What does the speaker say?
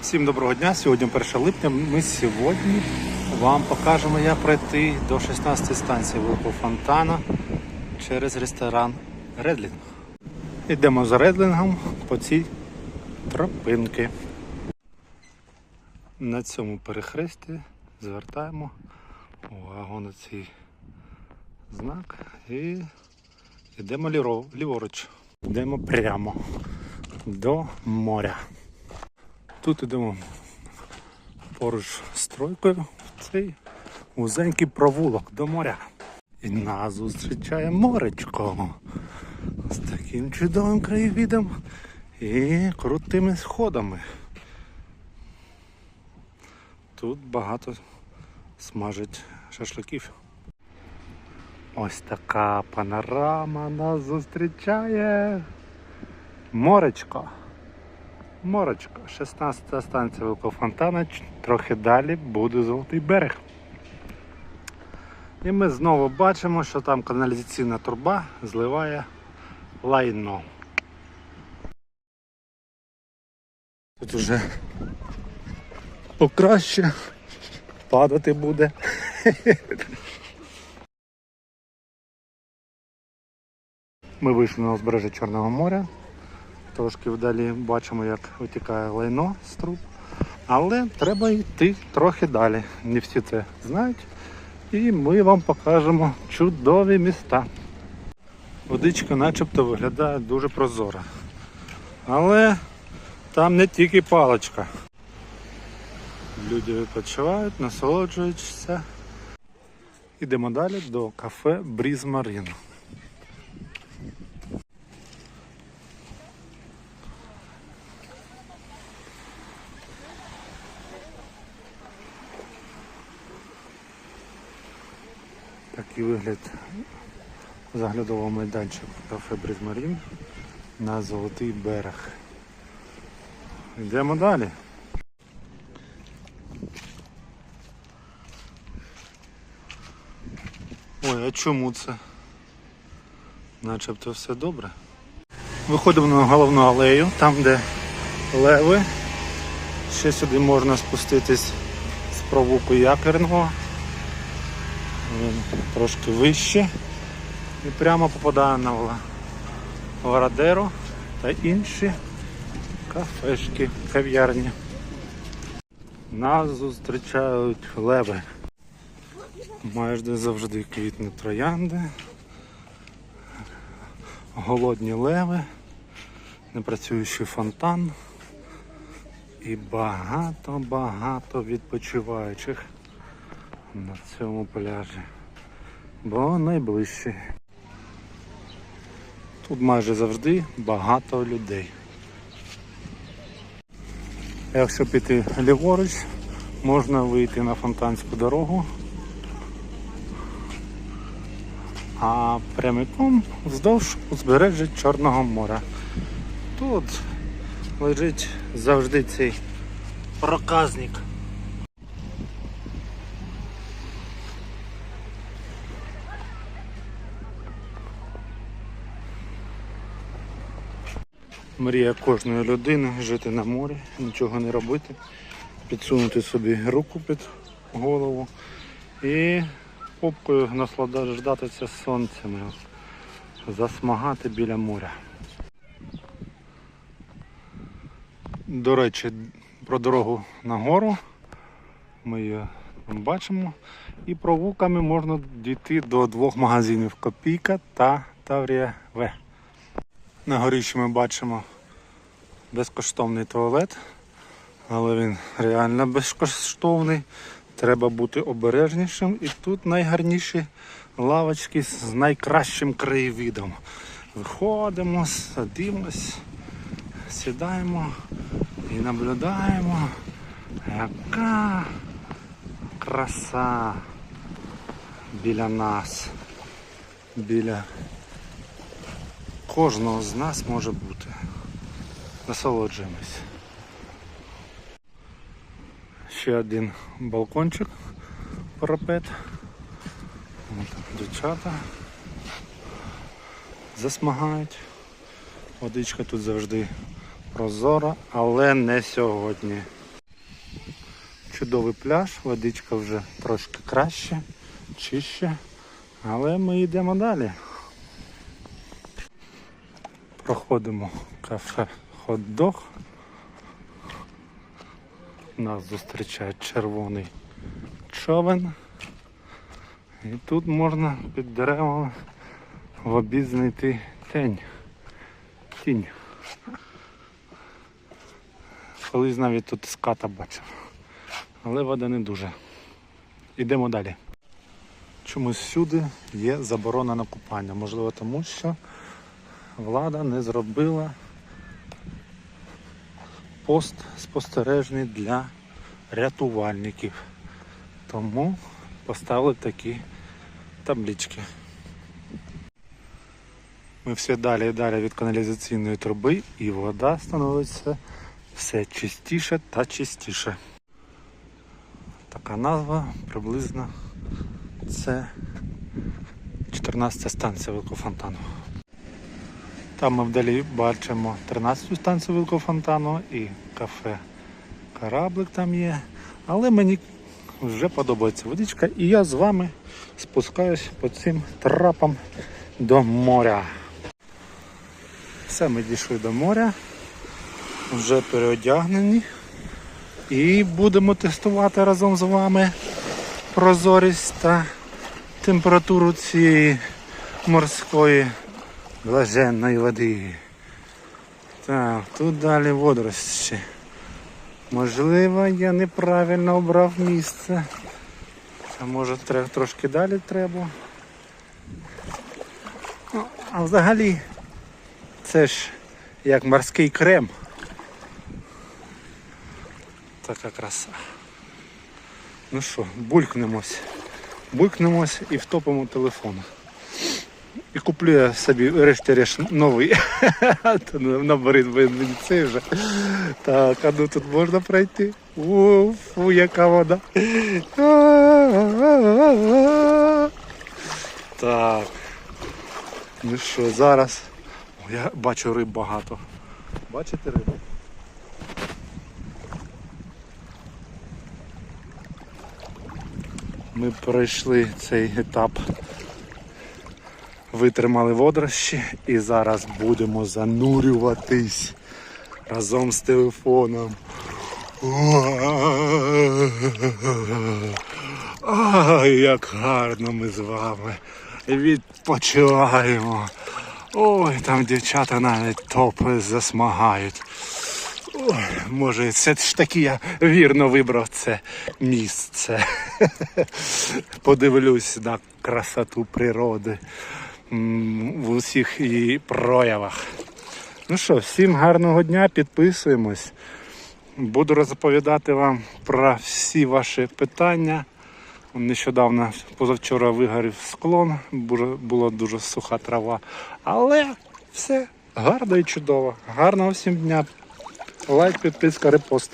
Всім доброго дня. Сьогодні 1 липня. Ми сьогодні вам покажемо, як пройти до 16 станції Великого Фонтана через ресторан Редлінг. Йдемо за Редлінгом по цій тропинки. На цьому перехресті звертаємо увагу на цей знак і йдемо ліворуч. Йдемо прямо до моря. Тут йдемо поруч з тройкою в цей вузенький провулок до моря. І нас зустрічає моречко з таким чудовим краєвідом і крутими сходами. Тут багато смажать шашликів. Ось така панорама нас зустрічає. Моречко. Морочка, 16 станція Великого Фонтана, трохи далі буде Золотий берег. І ми знову бачимо, що там каналізаційна труба зливає лайно. Тут уже покраще падати буде. Ми вийшли на узбережжя Чорного моря. Трошки вдалі бачимо, як витікає лайно з труб. Але треба йти трохи далі. Не всі це знають. І ми вам покажемо чудові міста. Водичка начебто виглядає дуже прозора. Але там не тільки паличка. Люди відпочивають, насолоджуються. Ідемо далі до кафе Бріз Марін. Такий вигляд заглядового майданчика кафе Брізмарін на Золотий берег. Йдемо далі. Ой, а чому це? Начебто все добре. Виходимо на головну алею, там де леви. Ще сюди можна спуститись з провулку якерного. Він трошки вище і прямо попадає на Вородеро та інші кафешки, кав'ярні. Нас зустрічають леви. Майже завжди квітні троянди, голодні леви, непрацюючий фонтан і багато-багато відпочиваючих на цьому пляжі. Бо найближче. Тут майже завжди багато людей. Якщо піти ліворуч, можна вийти на фонтанську дорогу, а прямиком вздовж узбережжя Чорного моря. Тут лежить завжди цей проказник. Мрія кожної людини жити на морі, нічого не робити, підсунути собі руку під голову і попкою насолоджуватися сонцем, засмагати біля моря. До речі, про дорогу на гору ми її бачимо. І провулками можна дійти до двох магазинів Копійка та Таврія В. На горищі ми бачимо безкоштовний туалет, але він реально безкоштовний. Треба бути обережнішим. І тут найгарніші лавочки з найкращим краєвидом. Виходимо, садимось, сідаємо і наблюдаємо, яка краса біля нас, біля кожного з нас може бути. Насолоджуємось. Ще один балкончик, парапет. Дівчата засмагають. Водичка тут завжди прозора, але не сьогодні. Чудовий пляж, водичка вже трошки краще, чище. Але ми йдемо далі. Проходимо кафе хот-дог. Нас зустрічає червоний човен. І тут можна під деревами в обід знайти тень. Тінь. Колись навіть тут ската бачив. Але вода не дуже. Йдемо далі. Чомусь всюди є заборона на купання. Можливо, тому що влада не зробила пост спостережний для рятувальників. Тому поставили такі таблички. Ми все далі і далі від каналізаційної труби і вода становиться все чистіше та чистіше. Така назва приблизно це 14 станція Великофонтану. Там ми вдалі бачимо 13-ту станцію Великофонтану і кафе Кораблик там є. Але мені вже подобається водичка і я з вами спускаюсь по цим трапам до моря. Все, ми дійшли до моря, вже переодягнені і будемо тестувати разом з вами прозорість та температуру цієї морської блаженної води. Так, тут далі водорості. Можливо, я неправильно обрав місце. А може тре- трошки далі треба. Ну, а взагалі це ж як морський крем. Така краса. Ну що, булькнемось. Булькнемось і втопимо телефон. І куплю я собі решті-решт новий. Наберіть мені цей вже. Так, а ну тут можна пройти. О, фу, яка вода. Так. Ну що, зараз. О, я бачу риб багато. Бачите рибу? Ми пройшли цей етап, витримали водорощі і зараз будемо занурюватись разом з телефоном. Ой, як гарно ми з вами відпочиваємо. Ой, там дівчата навіть топи засмагають. Ой, може, це ж таки я вірно вибрав це місце. Подивлюсь на красоту природи в усіх її проявах. Ну що, всім гарного дня, підписуємось. Буду розповідати вам про всі ваші питання. Нещодавно позавчора вигорів склон, була дуже суха трава. Але все гарно і чудово. Гарного всім дня. Лайк, підписка, репост.